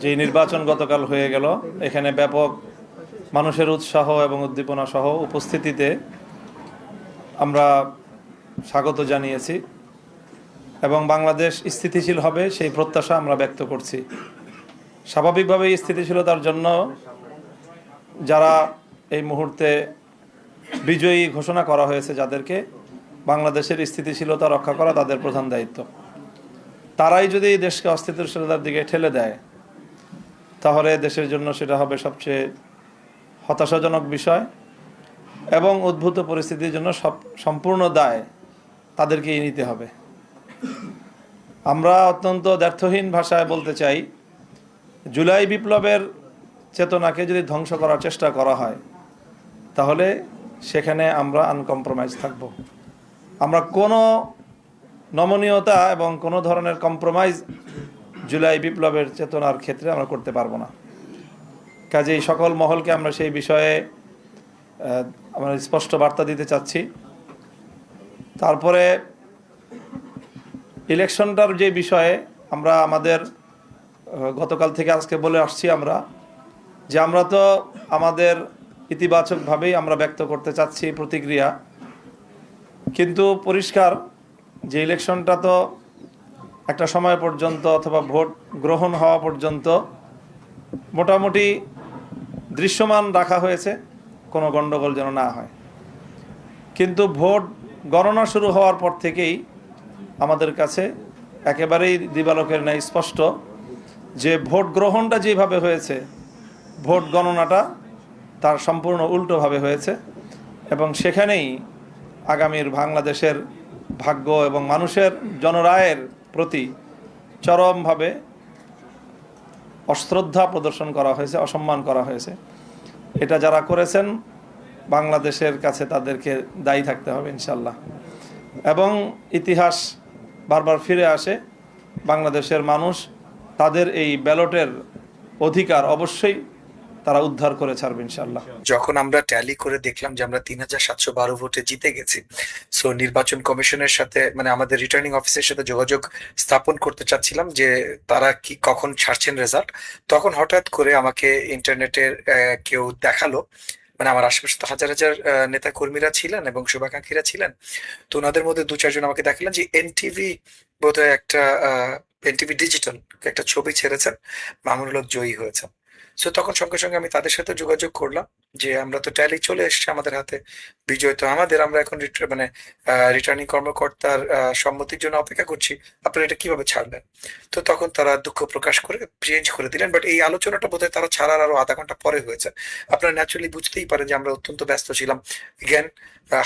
যে নির্বাচন গতকাল হয়ে গেল, এখানে ব্যাপক মানুষের উৎসাহ এবং উদ্দীপনা সহ উপস্থিতিতে আমরা স্বাগত জানিয়েছি এবং বাংলাদেশ স্থিতিশীল হবে সেই প্রত্যাশা আমরা ব্যক্ত করছি। স্বাভাবিকভাবেই স্থিতিশীলতার জন্য যারা এই মুহূর্তে বিজয়ী ঘোষণা করা হয়েছে যাদেরকে, বাংলাদেশের স্থিতিশীলতা রক্ষা করা তাদের প্রধান দায়িত্ব। তারাই যদি এই দেশকে অস্থিতিশীলতার দিকে ঠেলে দেয় তাহলে দেশের জন্য সেটা হবে সবচেয়ে হতাশাজনক বিষয় এবং উদ্ভূত পরিস্থিতির জন্য সব সম্পূর্ণ দায় তাদেরকেই নিতে হবে। আমরা অত্যন্ত দ্ব্যর্থহীন ভাষায় বলতে চাই, জুলাই বিপ্লবের চেতনাকে যদি ধ্বংস করার চেষ্টা করা হয়, তাহলে সেখানে আমরা আনকম্প্রোমাইজ থাকব। আমরা কোনো নমনীয়তা এবং কোনো ধরনের কম্প্রোমাইজ জুলাই বিপ্লবের চেতনার ক্ষেত্রে আমরা করতে পারব না। কাজেই সকল মহলকে আমরা সেই বিষয়ে আমরা স্পষ্ট বার্তা দিতে চাচ্ছি। তারপরে ইলেকশনটার যে বিষয়ে আমরা আমাদের গতকাল থেকে আজকে বলে আসছি আমরা, যে আমরা তো আমাদের ইতিবাচকভাবেই আমরা ব্যক্ত করতে চাচ্ছি প্রতিক্রিয়া। কিন্তু পরিষ্কার যে ইলেকশনটা তো একটা সময় পর্যন্ত অথবা ভোট গ্রহণ হওয়া পর্যন্ত মোটামুটি দৃশ্যমান রাখা হয়েছে, কোনো গণ্ডগোল যেন না হয়। কিন্তু ভোট গণনা শুরু হওয়ার পর থেকেই আমাদের কাছে একেবারেই দিবালোকের ন্যায় স্পষ্ট যে ভোট গ্রহণটা যেভাবে হয়েছে, ভোট গণনাটা তার সম্পূর্ণ উল্টোভাবে হয়েছে এবং সেখানেই আগামীর বাংলাদেশের ভাগ্য এবং মানুষের জনরায়ের প্রতি চরমভাবে অশ্রদ্ধা প্রদর্শন করা হয়েছে, অসম্মান করা হয়েছে। এটা যারা করেছেন, বাংলাদেশের কাছে তাদেরকে দায়ী থাকতে হবে ইনশাল্লাহ এবং ইতিহাস বারবার ফিরে আসে, বাংলাদেশের মানুষ তাদের এই ব্যালটের অধিকার অবশ্যই তারা উদ্ধার করে ছাড়বে ইনশাল্লাহ যখন আমরা ট্যালি করে দেখলাম যে আমরা তিন হাজার সাতশো বারো ভোটে জিতে গেছি সো নির্বাচন কমিশনের সাথে মানে আমাদের রিটার্নিং অফিসের সাথে যোগাযোগ স্থাপন করতে চাচ্ছিলাম যে তারা কি, কখন ছাড়ছেন রেজাল্ট তখন হঠাৎ করে আমাকে ইন্টারনেটের কেউ দেখাল। মানে আমার আশেপাশে তো হাজার হাজার নেতা কর্মীরা ছিলেন এবং শুভাকাঙ্ক্ষীরা ছিলেন। তো ওনাদের মধ্যে দু চারজন আমাকে দেখালেন যে এনটিভি বোধহয় একটা এনটিভি ডিজিটাল একটা ছবি ছেড়েছেন। মামুনুল জয়ী হয়েছেন। সো তখন সঙ্গে সঙ্গে আমি তাদের সাথে যোগাযোগ করলাম যে, আমরা তো ট্যালি চলে এসেছে আমাদের হাতে। বিজয় তো আমাদের, আমরা এখন মানে রিটার্নিং কর্মকর্তার সম্মতির জন্য অপেক্ষা করছি। আপনারা এটা কীভাবে ছাড়বেন? তো তখন তারা দুঃখ প্রকাশ করে চেঞ্জ করে দিলেন। বাট এই আলোচনাটা বোধহয় তারা ছাড়ার আরও আধা ঘণ্টা পরে হয়েছে। আপনারা ন্যাচুরালি বুঝতেই পারেন যে, আমরা অত্যন্ত ব্যস্ত ছিলাম। জ্ঞান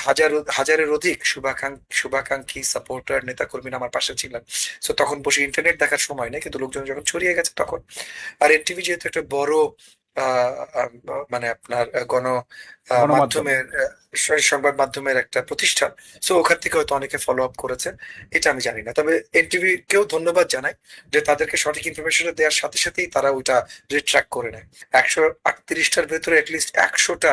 হাজার, হাজারের অধিক শুভাকাঙ্ক্ষী শুভাকাঙ্ক্ষী সাপোর্টার নেতাকর্মীরা আমার পাশে ছিলেন। সো তখন বসে ইন্টারনেট দেখার সময় নেই, কিন্তু লোকজন যখন ছড়িয়ে গেছে তখন। আর এনটিভি যেহেতু একটা বড় মানে আপনার গণ। মাধ্যমের সংবাদ মাধ্যমের একটা প্রতিষ্ঠান। সো ওখান থেকে হয়তো অনেকে ফলো আপ করেছে এটা আমি জানি না। তবে এনটিভি কেও ধন্যবাদ জানাই যে তাদেরকে সঠিক ইনফরমেশন দেওয়ার সাথে সাথেই তারা ওইটা রিট্র্যাক করে নেয়। একশো আটত্রিশটার ভেতরে অ্যাটলিস্ট একশোটা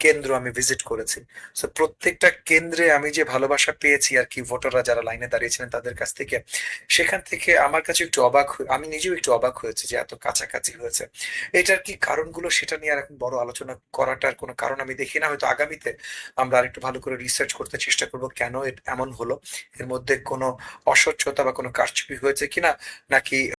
কেন্দ্র আমি ভিজিট করেছি। সো প্রত্যেকটা কেন্দ্রে আমি যে ভালোবাসা পেয়েছি আর কি, ভোটাররা যারা লাইনে দাঁড়িয়েছিলেন তাদের কাছ থেকে, সেখান থেকে আমার কাছে একটু অবাক আমি নিজেও একটু অবাক হয়েছি যে এত কাছাকাছি হয়েছে। এটার কি কারণগুলো সেটা নিয়ে আর এখন বড় আলোচনা করাটার কোনো কারণ আমি দেখি না। হয়তো আগামীতে আমরা আরেকটু ভালো করে রিসার্চ করতে চেষ্টা করব কেন এমন হলো। এর মধ্যে কোনো অস্বচ্ছতা বা কোনো কারচুপি হয়েছে কিনা নাকি